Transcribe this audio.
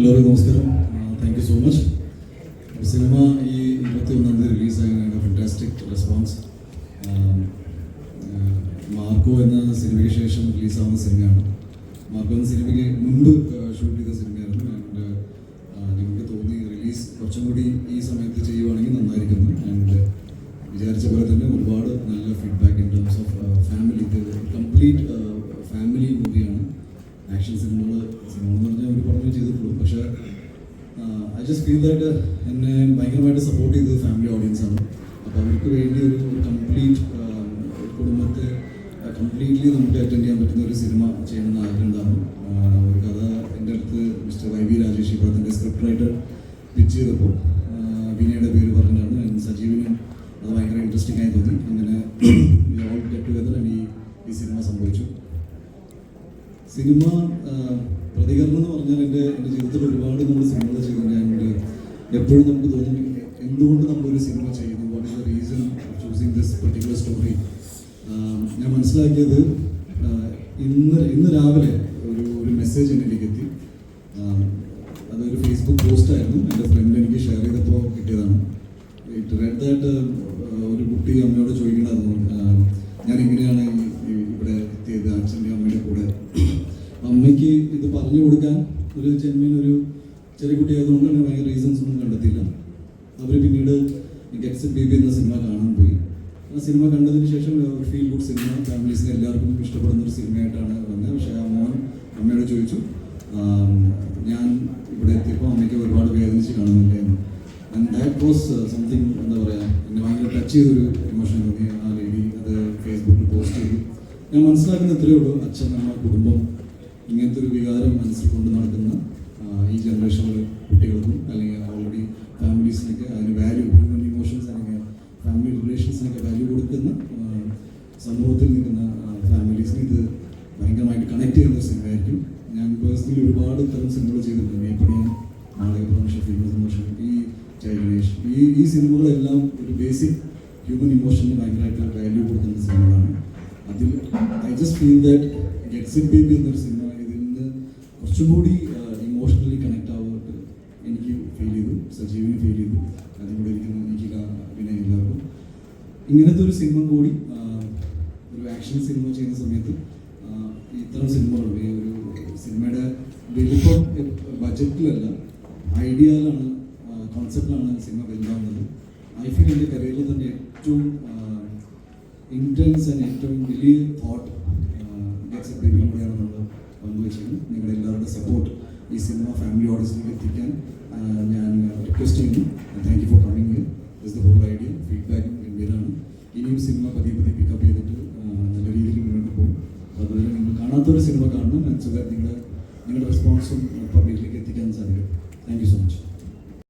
എല്ലാവർക്കും നമസ്കാരം. Thank you so much cinema ഈ ഇരുപത്തി ഒന്നാം തീയതി റിലീസാകാനാണ് ഫാന്റാസ്റ്റിക് റെസ്പോൺസ് മാർക്കോ എന്ന സിനിമയ്ക്ക് ശേഷം റിലീസാവുന്ന സിനിമയാണ്. മാർക്കോ എന്ന സിനിമയ്ക്ക് മുൻപ് ഷൂട്ട് ചെയ്ത സിനിമയായിരുന്നു. ആൻഡ് ഞങ്ങൾക്ക് തോന്നി റിലീസ് കുറച്ചും കൂടി ഈ സമയത്ത് ചെയ്യുവാണെങ്കിൽ നന്നായിരിക്കുന്നു ആൻഡ് വിചാരിച്ച പോലെ തന്നെ ഒരുപാട് നല്ല feedback in terms of family complete family മൂവിയാണ് ആക്ഷൻ സിനിമകൾ സിനിമ പടമേ ചെയ്തിട്ടുള്ളൂ. പക്ഷേ ഐ ജസ്റ്റ് ഫീൽ ദാറ്റ് എന്നെ ഭയങ്കരമായിട്ട് സപ്പോർട്ട് ചെയ്തത് ഫാമിലി ഓഡിയൻസ് ആണ്. അപ്പോൾ അവർക്ക് വേണ്ടി ഒരു കംപ്ലീറ്റ് കുടുംബത്തെ കംപ്ലീറ്റ്ലി നമുക്ക് അറ്റൻഡ് ചെയ്യാൻ പറ്റുന്ന ഒരു സിനിമ ചെയ്യണമെന്ന് ആഗ്രഹം ആഹ് ഒരു കഥ എന്റെ അടുത്ത് മിസ്റ്റർ വൈ വി രാജേഷ് ഇപ്പോൾ അതിന്റെ സ്ക്രിപ്റ്റ് റൈറ്റർ പിച്ച് ചെയ്തപ്പോൾ വിനയുടെ പേര് പറഞ്ഞിട്ടാണ്. സജീവിനും അത് ഭയങ്കര ഇൻട്രസ്റ്റിംഗ് ആയി തോന്നി. അങ്ങനെ ഓൾ ഗെറ്റ് ടുഗദർ ഈ സിനിമ സംഭവിച്ചു. സിനിമ പ്രതികരണം എന്ന് പറഞ്ഞാൽ എന്റെ എന്റെ ജീവിതത്തിൽ ഒരുപാട് നമ്മൾ സിനിമകൾ ചെയ്തിട്ടുണ്ട് എപ്പോഴും നമുക്ക് തോന്നും എന്തുകൊണ്ട് നമ്മളൊരു സിനിമ ചെയ്യുന്നു? What is the reason choosing this particular story ഞാൻ മനസ്സിലാക്കിയത് ഇന്ന് ഇന്ന് രാവിലെ ഒരു ഒരു മെസ്സേജ് എന്നിലേക്ക് എത്തി. അതൊരു ഫേസ്ബുക്ക് പോസ്റ്റ് ആയിരുന്നു. എന്റെ ഫ്രണ്ട് എനിക്ക് ഷെയർ ചെയ്തപ്പോൾ കിട്ടിയതാണ്. ഇറ്റ് റെഡ് ഒരു കുട്ടി അമ്മയോട് ചോദിക്കണമായിരുന്നു ഞാൻ എങ്ങനെയാണ് ഇവിടെ എത്തിയത്? അച്ഛന്റെ അമ്മയുടെ കൂടെ. അമ്മയ്ക്ക് ഇത് പറഞ്ഞു കൊടുക്കാൻ ഒരു ജന്മിന് ഒരു ചെറിയ കുട്ടി ആയതുകൊണ്ട് തന്നെ ഭയങ്കര റീസൺസ് ഒന്നും കണ്ടെത്തിയില്ല. അവർ പിന്നീട് ഗെറ്റ്സ് ബേബി എന്ന സിനിമ കാണാൻ പോയി. ആ സിനിമ കണ്ടതിന് ശേഷം ഒരു ഫീൽ ഗുഡ് സിനിമ ഫാമിലീസിന് എല്ലാവർക്കും ഇഷ്ടപ്പെടുന്ന ഒരു സിനിമയായിട്ടാണ് വന്നത്. പക്ഷേ ആ മോൻ അമ്മയോട് ചോദിച്ചു ഞാൻ ഇവിടെ എത്തിയപ്പോൾ അമ്മയ്ക്ക് ഒരുപാട് വേദനിച്ച് കാണുന്നില്ലായിരുന്നു ആൻഡ് ദാറ്റ് വാസ് സംതിങ് എന്താ പറയുക എന്നെ ഭയങ്കര ടച്ച് ചെയ്തൊരു ഇമോഷൻ തോന്നി ആ ലേഡി അത് ഫേസ്ബുക്കിൽ പോസ്റ്റ് ചെയ്തു. ഞാൻ മനസ്സിലാക്കുന്ന ഇത്രയേ ഉള്ളൂ. അച്ഛൻ അമ്മ കുടുംബം ഇങ്ങനത്തെ ഒരു വികാരം മനസ്സിൽ കൊണ്ട് നടക്കുന്ന ഈ ജനറേഷനിലെ കുട്ടികൾക്കും അല്ലെങ്കിൽ ഓൾറെഡി ഫാമിലീസിനൊക്കെ അതിന് വാല്യൂ ഹ്യൂമൻ ഇമോഷൻസ് അല്ലെങ്കിൽ ഫാമിലി റിലേഷൻസിനൊക്കെ വാല്യൂ കൊടുക്കുന്ന സമൂഹത്തിൽ നിൽക്കുന്ന ഫാമിലീസിന് ഇത് ഭയങ്കരമായിട്ട് കണക്ട് ചെയ്യുന്ന ഒരു സിനിമയായിരിക്കും ഞാൻ പേഴ്സണലി ഒരുപാട് ഇത്തരം സിനിമകൾ ചെയ്തിട്ടുണ്ട്. മേപ്പണിയൻ നാളെ ഷഫീഖ് സന്തോഷം ഈ ഗണേഷ് ഈ ഈ സിനിമകളെല്ലാം ഒരു ബേസിക് ഹ്യൂമൻ ഇമോഷന് ഭയങ്കരമായിട്ട് വാല്യൂ കൊടുക്കുന്ന സിനിമകളാണ് അതിൽ I just feel that gets it baby എന്നൊരു സിനിമ കുറച്ചും കൂടി ഇമോഷണലി കണക്ട് ആവുമായിട്ട് എനിക്ക് ഫീൽ ചെയ്തു സജീവിനെ ഫീൽ ചെയ്തു. അതിലൂടെ ഇരിക്കുന്ന എനിക്ക് പിന്നെ എല്ലാവർക്കും. ഇങ്ങനത്തെ ഒരു സിനിമ കൂടി ഒരു ആക്ഷൻ സിനിമ ചെയ്യുന്ന സമയത്ത് ഇത്തരം സിനിമകൾ ഈ ഒരു സിനിമയുടെ വലിപ്പം ബജറ്റിലല്ല ഐഡിയയിലാണ് കോൺസെപ്റ്റിലാണ് സിനിമ വലുതാവുന്നത്. ഐ ഫീൽ എന്റെ കരിയറിൽ തന്നെ ഏറ്റവും ഇന്റൻസ് ആൻഡ് ഏറ്റവും വലിയ തോട്ട് ഗെറ്റ്സ് എ നമ്മൾ പങ്കുവച്ചത് നിങ്ങളുടെ എല്ലാവരുടെ സപ്പോർട്ട് ഈ സിനിമ ഫാമിലി ഓഡിയൻസിലേക്ക് എത്തിക്കാൻ ഞാൻ റിക്വസ്റ്റ് ചെയ്യുന്നു. Thank you for coming is the whole idea ഫീഡ്ബാക്കും ഗംഭീരമാണ് ഇനിയും സിനിമ പതിയെ പതിയെ പിക്കപ്പ് ചെയ്തിട്ട് നല്ല രീതിയിൽ മുന്നോട്ട് പോകും. അതുപോലെ നിങ്ങൾ കാണാത്തൊരു സിനിമ കാണണം. നിങ്ങളുടെ നിങ്ങളുടെ റെസ്പോൺസും പബ്ലിക്കിലേക്ക് എത്തിക്കാൻ സാധിക്കും. Thank you so much